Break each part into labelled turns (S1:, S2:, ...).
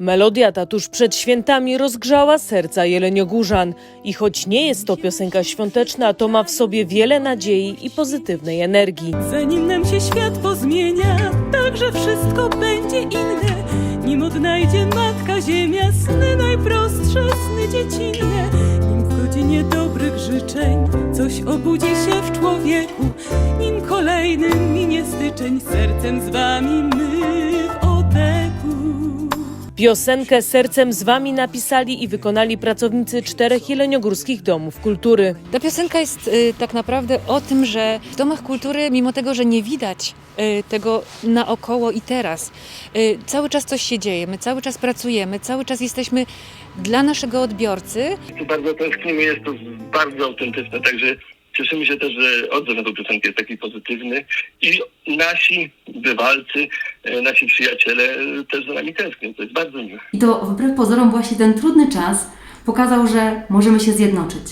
S1: Melodia ta tuż przed świętami rozgrzała serca jeleniogórzan. I choć nie jest to piosenka świąteczna, to ma w sobie wiele nadziei i pozytywnej energii.
S2: Zanim nam się świat pozmienia, tak że wszystko będzie inne. Nim odnajdzie matka ziemia sny najprostsze, sny dziecinne. Nim w godzinie dobrych życzeń coś obudzi się w człowieku. Nim kolejny minie styczeń, sercem z wami my.
S1: Piosenkę Sercem z Wami napisali i wykonali pracownicy czterech jeleniogórskich domów kultury.
S3: Ta piosenka jest y, tak naprawdę o tym, że w domach kultury, mimo tego, że nie widać y, tego naokoło i teraz, y, cały czas coś się dzieje, my cały czas pracujemy, cały czas jesteśmy dla naszego odbiorcy
S4: tu bardzo tęsknimy, jest to bardzo autentyczne, także cieszymy się też, że odzew na tą piosenkę jest taki pozytywny i nasi bywalcy, e, nasi przyjaciele też za nami tęsknią, to jest bardzo miłe.
S5: I to wbrew pozorom właśnie ten trudny czas pokazał, że możemy się zjednoczyć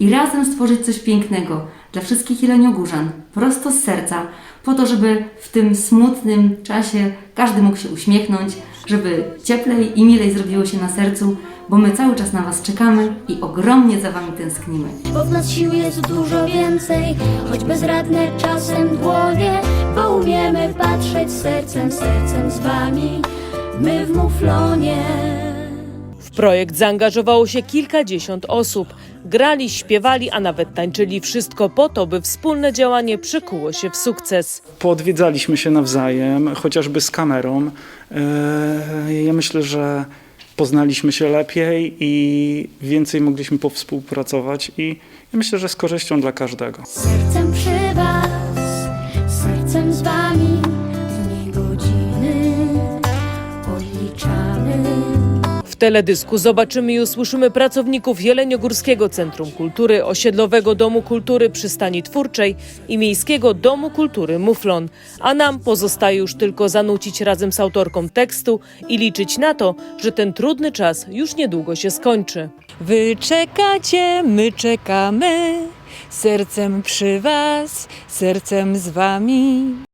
S5: i razem stworzyć coś pięknego dla wszystkich jeleniogórzan, prosto z serca, po to, żeby w tym smutnym czasie każdy mógł się uśmiechnąć, żeby cieplej i milej zrobiło się na sercu, bo my cały czas na Was czekamy i ogromnie za Wami tęsknimy.
S6: Bo w nas sił jest dużo więcej, choć bezradne czasem dłonie, bo umiemy patrzeć sercem, sercem z wami, my w muflonie.
S1: W projekt zaangażowało się kilkadziesiąt osób. Grali, śpiewali, a nawet tańczyli wszystko po to, by wspólne działanie przekuło się w sukces.
S7: Poodwiedzaliśmy się nawzajem, chociażby z kamerą. E, Ja myślę, że poznaliśmy się lepiej i więcej mogliśmy powspółpracować i ja myślę, że z korzyścią dla każdego.
S6: Sercem przy was, sercem z wami,
S1: teledysku zobaczymy i usłyszymy pracowników Jeleniogórskiego Centrum Kultury, Osiedlowego Domu Kultury Przystani Twórczej i Miejskiego Domu Kultury Muflon. A nam pozostaje już tylko zanucić razem z autorką tekstu i liczyć na to, że ten trudny czas już niedługo się skończy.
S3: Wy czekacie, my czekamy, sercem przy was, sercem z wami.